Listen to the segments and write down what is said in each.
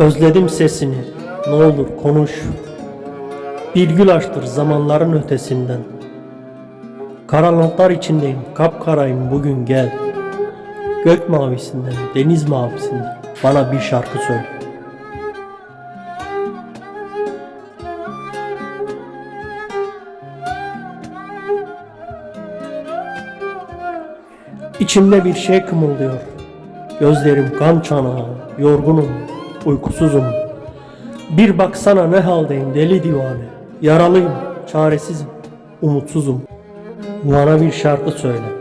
Özledim sesini, ne olur konuş. Bir gül açtır zamanların ötesinden. Karanlıklar içindeyim, kapkarayım bugün gel. Gök mavisinden, deniz mavisinden bana bir şarkı söyle. İçimde bir şey kımıldıyor. Gözlerim kan çanağı, yorgunum, uykusuzum. Bir baksana ne haldeyim deli divane. Yaralıyım, çaresizim, umutsuzum. Bana bir şarkı söyle.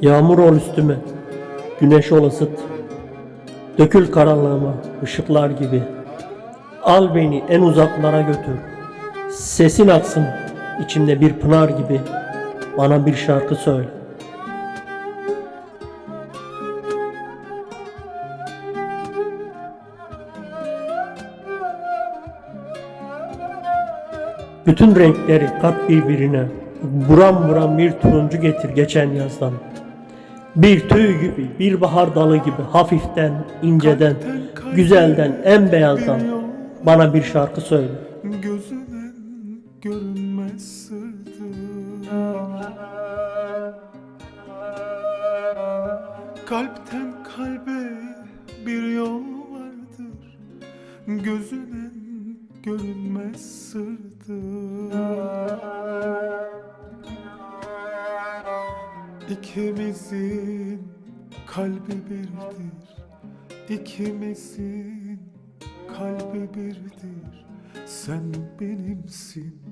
Yağmur ol üstüme, güneş ol ısıt. Dökül karanlığıma ışıklar gibi. Al beni en uzaklara götür. Sesin aksın içimde bir pınar gibi. Bana bir şarkı söyle. Bütün renkleri kat birbirine. Buram buram bir turuncu getir geçen yazdan. Bir tüy gibi, bir bahar dalı gibi hafiften, inceden, güzelden, en beyazdan bana bir şarkı söyle. Gözünden görünmez Kalpten kalbe bir yol vardır. Gözünden görünmez sırdır İkimizin kalbi birdir. İkimizin kalbi birdir. Sen benimsin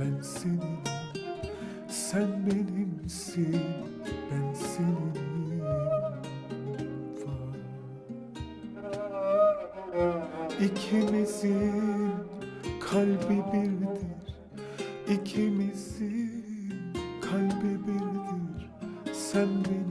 ben senin. Sen benimsin ben seninim Var. İkimizin kalbi birdir. İkimizin kalbi birdir Sen benim